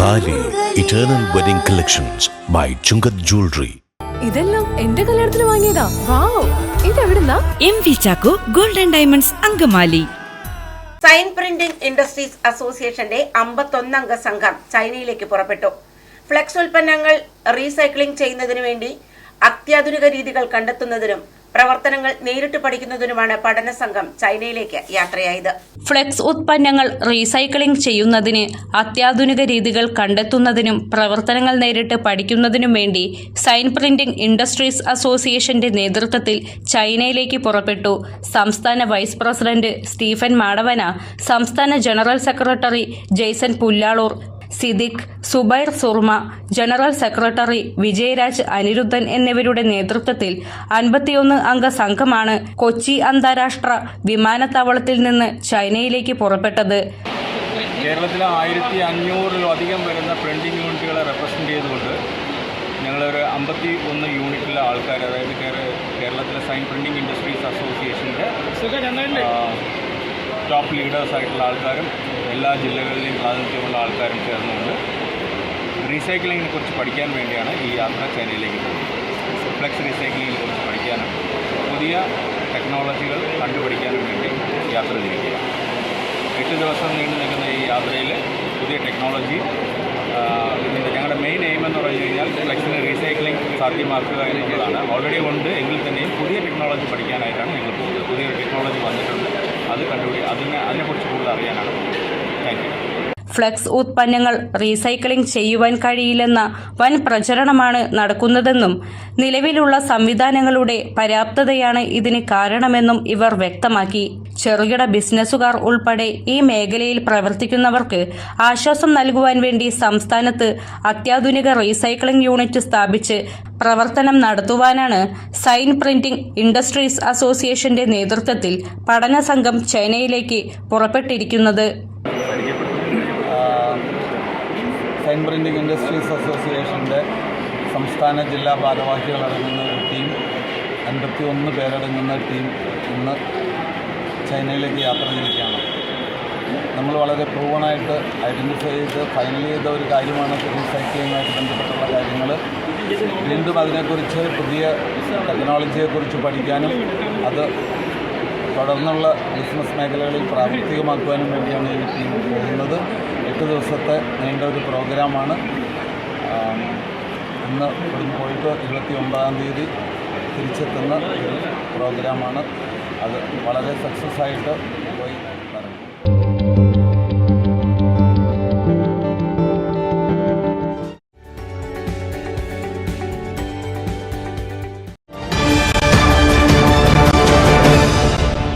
താലി eternal wedding collections by Chungath jewellery ഇതെല്ലാം എന്റെ കല്യാണത്തിന് വാങ്ങിയതാ. Wow. ഇതെവിടുന്നാ? M V Chacko golden diamonds Angamaly. Sign printing industries അസോസിയേഷന്റെ അമ്പത്തൊന്നംഗ സംഘം ചൈനയിലേക്ക് പുറപ്പെട്ടു. ഫ്ലെക്സ് ഉൽപ്പന്നങ്ങൾ റീസൈക്ലിംഗ് ചെയ്യുന്നതിനു വേണ്ടി അത്യാധുനിക രീതികൾ കണ്ടെത്തുന്നതിനും പ്രവർത്തനങ്ങൾ നേരിട്ട് പഠിക്കുന്നതിനുമാണ് പഠന സംഘം ചൈനയിലേക്ക് യാത്രയായത്. ഫ്ലെക്സ് ഉത്പന്നങ്ങൾ റീസൈക്ലിംഗ് ചെയ്യുന്നതിന് അത്യാധുനിക രീതികൾ കണ്ടെത്തുന്നതിനും പ്രവർത്തനങ്ങൾ നേരിട്ട് പഠിക്കുന്നതിനും വേണ്ടി സൈൻ പ്രിന്റിംഗ് ഇൻഡസ്ട്രീസ് അസോസിയേഷന്റെ നേതൃത്വത്തിൽ ചൈനയിലേക്ക് പുറപ്പെട്ടു. സംസ്ഥാന വൈസ് പ്രസിഡന്റ് സ്റ്റീഫൻ മാടവന സംസ്ഥാന general secretary Jaison Pullaloor Siddique Zubair Surma general secretary Vijayaraj Aniruddhan എന്നിവരുടെ നേതൃത്വത്തിൽ അൻപത്തിയൊന്ന് അംഗ സംഘമാണ് കൊച്ചി അന്താരാഷ്ട്ര വിമാനത്താവളത്തിൽ നിന്ന് ചൈനയിലേക്ക് പുറപ്പെട്ടത്. കേരളത്തിലെ ആയിരത്തി അഞ്ഞൂറിലധികം വരുന്ന പ്രിന്റിംഗ് യൂണിറ്റുകളെ റെപ്രസെന്റ് ചെയ്തുകൊണ്ട് ഞങ്ങളൊരു അമ്പത്തി ഒന്ന് യൂണിറ്റിലെ ആൾക്കാർ അതായത് കേരളത്തിലെ സൈൻ പ്രിന്റിംഗ് ഇൻഡസ്ട്രീസ് അസോസിയേഷന്റെ ടോപ്പ് ലീഡേഴ്സ് ആയിട്ടുള്ള ആൾക്കാരും എല്ലാ ജില്ലകളിലെയും പ്രാതിനിധ്യമുള്ള ആൾക്കാരും ചേർന്നുകൊണ്ട് റീസൈക്ലിങ്ങിനെ കുറിച്ച് പഠിക്കാൻ വേണ്ടിയാണ് ഈ യാത്ര ചൈനയിലേക്ക് പോകുന്നത്. ഫ്ലെക്സ് റീസൈക്ലിങ്ങിനെ കുറിച്ച് പഠിക്കാനും പുതിയ ടെക്നോളജികൾ കണ്ടുപിടിക്കാനും വേണ്ടി യാത്ര തിരിക്കുക എട്ട് ദിവസം നീണ്ടു നിൽക്കുന്ന ഈ യാത്രയിൽ പുതിയ ടെക്നോളജി ഞങ്ങളുടെ മെയിൻ എയിം എന്ന് പറഞ്ഞു കഴിഞ്ഞാൽ ഫ്ലെക്സിന് റീസൈക്ലിംഗ് സാധ്യമാക്കുക എന്നുള്ളതാണ്. ഓൾറെഡി ഉണ്ട് എങ്കിൽ തന്നെയും പുതിയ ടെക്നോളജി പഠിക്കാനായിട്ടാണ് ഞങ്ങൾ പോകുന്നത്. പുതിയൊരു ടെക്നോളജി വന്നിട്ടുണ്ട്. അത് കണ്ടുപിടി അതിനെ അതിനെക്കുറിച്ച് കൂടുതൽ അറിയാനാണ്. താങ്ക് യു ഫ്ലക്സ് ഉത്പന്നങ്ങൾ റീസൈക്ലിംഗ് ചെയ്യുവാൻ കഴിയില്ലെന്ന വൻ പ്രചരണമാണ് നടക്കുന്നതെന്നും നിലവിലുള്ള സംവിധാനങ്ങളുടെ പര്യാപ്തതയാണ് ഇതിന് കാരണമെന്നും ഇവർ വ്യക്തമാക്കി. ചെറുകിട ബിസിനസ്സുകാർ ഉൾപ്പെടെ ഈ മേഖലയിൽ പ്രവർത്തിക്കുന്നവർക്ക് ആശ്വാസം നൽകുവാൻ വേണ്ടി സംസ്ഥാനത്ത് അത്യാധുനിക റീസൈക്ലിംഗ് യൂണിറ്റ് സ്ഥാപിച്ച് പ്രവർത്തനം നടത്തുവാനാണ് സൈൻ പ്രിന്റിംഗ് ഇൻഡസ്ട്രീസ് അസോസിയേഷന്റെ നേതൃത്വത്തിൽ പഠന സംഘം ചൈനയിലേക്ക് പുറപ്പെട്ടിരിക്കുന്നത്. സൈൻ പ്രിന്റിംഗ് ഇൻഡസ്ട്രീസ് അസോസിയേഷന്റെ സംസ്ഥാന ജില്ലാ ഭാരവാഹികളടങ്ങുന്ന ഒരു ടീം അൻപത്തി ഒന്ന് പേരടങ്ങുന്ന ടീം ഇന്ന് ചൈനയിലേക്ക് യാത്ര ചെയ്തിരിക്കുകയാണ് നമ്മൾ വളരെ പ്രൂവണായിട്ട് ഐഡന്റിഫൈ ചെയ്ത് ഫൈനൽ ചെയ്ത ഒരു കാര്യമാണ് റീസൈക്ലിങ്ങുമായിട്ട് ബന്ധപ്പെട്ടുള്ള കാര്യങ്ങൾ വീണ്ടും അതിനെക്കുറിച്ച് പുതിയ ടെക്നോളജിയെക്കുറിച്ച് പഠിക്കാനും അത് തുടർന്നുള്ള ബിസിനസ് മേഖലകളിൽ പ്രാവർത്തികമാക്കുവാനും വേണ്ടിയാണ് ഈ ടീം പോകുന്നത്. എട്ട് ദിവസത്തെ നീണ്ട ഒരു പ്രോഗ്രാമാണ് ഇന്ന് ഇവിടുന്ന് പോയിട്ട് ഇരുപത്തി ഒമ്പതാം തീയതി തിരിച്ചെത്തുന്ന ഒരു പ്രോഗ്രാമാണ്. അത് വളരെ സക്സസ് ആയിട്ട് പോയി.